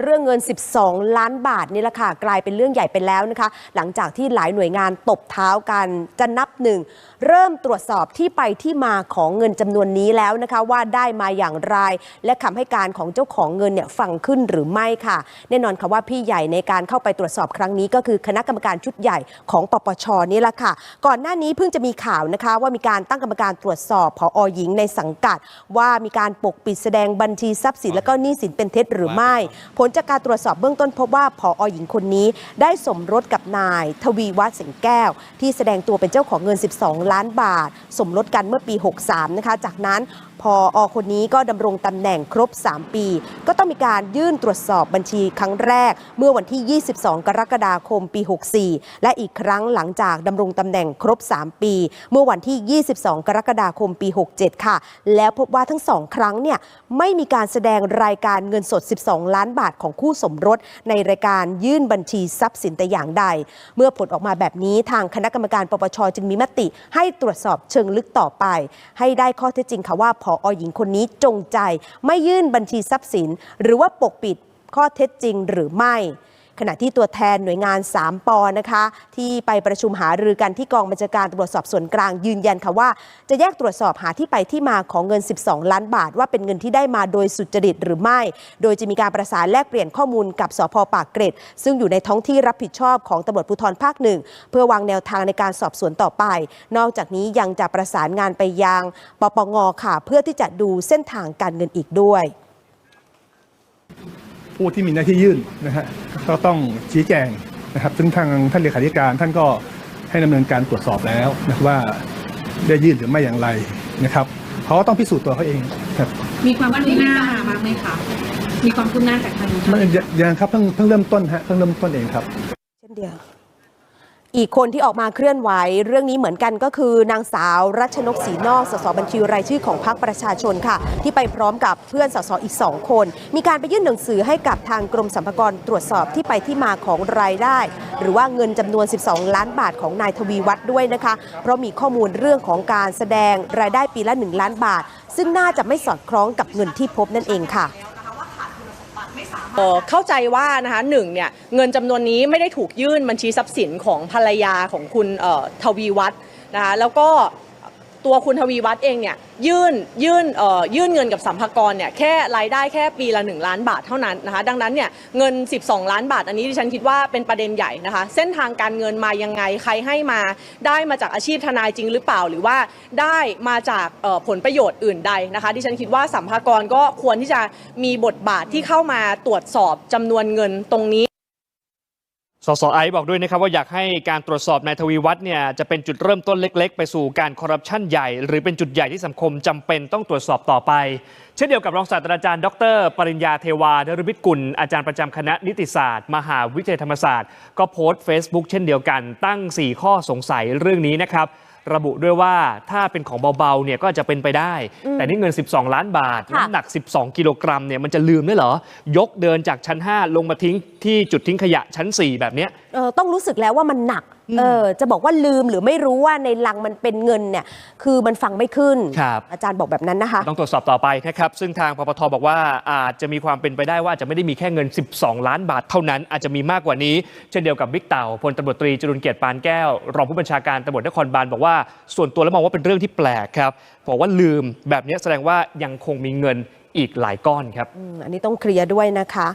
เรื่องเงิน 12 ล้านบาทนี่แหละค่ะ กลายเป็นเรื่องใหญ่ไปแล้วนะคะ หลังจากที่หลายหน่วยงานตบเท้ากันจะนับหนึ่ง เริ่มตรวจสอบที่ไปที่มาของเงินจำนวนนี้แล้วนะคะ ว่าได้มาอย่างไร และคำให้การของเจ้าของเงินเนี่ยฟังขึ้นหรือไม่ค่ะ แน่นอนค่ะว่าพี่ใหญ่ในการเข้าไปตรวจสอบครั้งนี้ ก็คือคณะกรรมการชุดใหญ่ของปปชนี่แหละค่ะ ก่อนหน้านี้เพิ่งจะมีข่าวนะคะ ว่ามีการตั้งกรรมการตรวจสอบผอหญิงในสังกัด ว่ามีการปกปิดแสดงบัญชีทรัพย์สินและก็หนี้สินเป็นเท็จหรือไม่ผลลจากการตรวจสอบเบื้องต้นพบว่าผอหญิงคนนี้ ได้สมรสกับนาย ทวีวัฒน์สิงแก้ว ที่แสดงตัวเป็นเจ้าของเงิน 12 ล้านบาท สมรสกันเมื่อปี 63 นะคะ จากนั้นพออคนนี้ก็ดำรงตำแหน่งครบ 3 ปี ก็ต้องมีการยื่นตรวจสอบบัญชีครั้งแรก เมื่อวันที่ 22 กรกฎาคมปี 64 และอีกครั้งหลังจากดำรงตำแหน่งครบ 3 ปี เมื่อวันที่ 22 กรกฎาคมปี 67 ค่ะ แล้วพบว่าทั้งสองครั้งเนี่ยไม่มีการแสดงรายการเงินสด 12 ล้านบาทของคู่สมรส ในรายการยื่นบัญชีทรัพย์สินแต่อย่างใด เมื่อผลออกมาแบบนี้ทางคณะกรรมการปปชจึงมีมติให้ตรวจสอบเชิงลึกต่อไป ให้ได้ข้อเท็จจริงค่ะว่าผอหญิงคนนี้จงใจ ไม่ยื่นบัญชีทรัพย์สิน หรือว่าปกปิดข้อเท็จจริงหรือไม่ ขณะที่ตัวแทนหน่วยงาน 3 ปอนะคะที่ไปประชุมหารือกันที่กองบัญชาการตำรวจสอบสวนกลางยืนยันค่ะว่า จะแยกตรวจสอบหาที่ไปที่มาของเงิน 12 ล้านบาท ว่าเป็นเงินที่ได้มาโดยสุจริตหรือไม่ โดยจะมีการประสานแลกเปลี่ยนข้อมูลกับสพปากเกร็ด ซึ่งอยู่ในท้องที่รับผิดชอบของตำรวจภูธรภาคหนึ่งเพื่อวางแนวทางในการสอบสวนต่อไป นอกจากนี้ยังจะประสานงานไปยังปปงค่ะเพื่อที่จะดูเส้นทางการเงินอีกด้วย ผู้ที่มีหน้าที่ยื่นนะฮะก็ต้องชี้แจงนะครับ ซึ่งทางท่านเลขาธิการท่านก็ให้ดำเนินการตรวจสอบแล้วนะว่าได้ยื่นหรือไม่อย่างไรนะครับเขาก็ต้องพิสูจน์ตัวเขาเองครับ มีความคืบหน้ามาบ้างไหมคะมีความคืบหน้าจากทางมันยังครับเพิ่งเพิ่งเริ่มต้นฮะเพิ่งเริ่มต้นเองครับ เช่นเดียว อีกคนที่ออกมาเคลื่อนไหวเรื่องนี้เหมือนกันก็คือนางสาวรัชนกศรีนอกสสบัญชีรายชื่อของพรรคประชาชนค่ะ ที่ไปพร้อมกับเพื่อนสสอีกสองคน มีการไปยื่นหนังสือให้กับทางกรมสรรพากรตรวจสอบที่ไปที่มาของรายได้ หรือว่าเงินจำนวน 12 ล้านบาทของนายทวีวัฒน์ด้วยนะคะ เพราะมีข้อมูลเรื่องของการแสดงรายได้ปีละ 1 ล้านบาท ซึ่งน่าจะไม่สอดคล้องกับเงินที่พบนั่นเองค่ะ เข้าใจว่านะคะหนึ่งเนี่ยเงินจำนวนนี้ไม่ได้ถูกยื่นบัญชีทรัพย์สินของภรรยาของคุณเอ่อทวีวัฒน์นะคะแล้วก็ ตัวคุณทวีวัฒน์เองเนี่ยยื่นยื่นเอ่อยื่นเงินกับสัมภากรเนี่ยแค่รายได้แค่ปีละ 1 ล้านบาทเท่านั้นนะคะดังนั้นเนี่ยเงิน 12 ล้านบาท อันนี้ดิฉันคิดว่าเป็นประเด็นใหญ่นะคะ เส้นทางการเงินมายังไงใครให้มาได้มาจากอาชีพทนายจริงหรือเปล่าหรือว่าได้มาจากผลประโยชน์อื่นใดนะคะดิฉันคิดว่าสัมภากรก็ควรที่จะมีบทบาทที่เข้ามาตรวจสอบจำนวนเงินตรงนี้ สสไอซ์บอกด้วยนะครับว่าอยากให้การตรวจสอบนายทวีวัฒน์เนี่ยจะเป็นจุดเริ่มต้นเล็ก ๆ ไปสู่การคอร์รัปชันใหญ่ หรือเป็นจุดใหญ่ที่สังคมจำเป็นต้องตรวจสอบต่อไป เช่นเดียวกับรองศาสตราจารย์ ดร ปริญญาเทวานรมิตกุล อาจารย์ประจำคณะนิติศาสตร์ มหาวิทยาลัยธรรมศาสตร์ ก็โพสต์ Facebook เช่นเดียวกันตั้ง 4 ข้อสงสัยเรื่องนี้นะครับ ระบุด้วยว่าถ้าเป็นของเบาๆเนี่ยก็อาจจะเป็นไปได้ แต่นี่เงิน 12 ล้านบาทค่ะน้ำหนัก 12 กิโลกรัมเนี่ยมันจะลืมได้เหรอ ยกเดินจากชั้น 5 ลงมาทิ้งที่จุดทิ้งขยะชั้น 4 แบบเนี้ย เออต้องรู้สึกแล้วว่ามันหนัก เออจะบอกว่าลืมหรือไม่รู้ว่าในลังมันเป็นเงินเนี่ยคือมันฟังไม่ขึ้น ครับ อาจารย์บอกแบบนั้นนะคะ ต้องตรวจสอบต่อไปนะครับ ซึ่งทางปปทบอกว่าอาจจะมีความเป็นไปได้ว่าอาจจะไม่ได้มีแค่เงิน 12 ล้านบาทเท่านั้น อาจจะมีมากกว่านี้ เช่นเดียวกับบิ๊กเต่าพลตำรวจตรีจรุนเกียรติปานแก้ว รองผู้บัญชาการตำรวจนครบาลบอกว่าส่วนตัวแล้วมองว่าเป็นเรื่องที่แปลกครับบอกว่าลืมแบบนี้แสดงว่ายังคงมีเงินอีกหลายก้อนครับ อืมอันนี้ต้องเคลียร์ด้วยนะคะ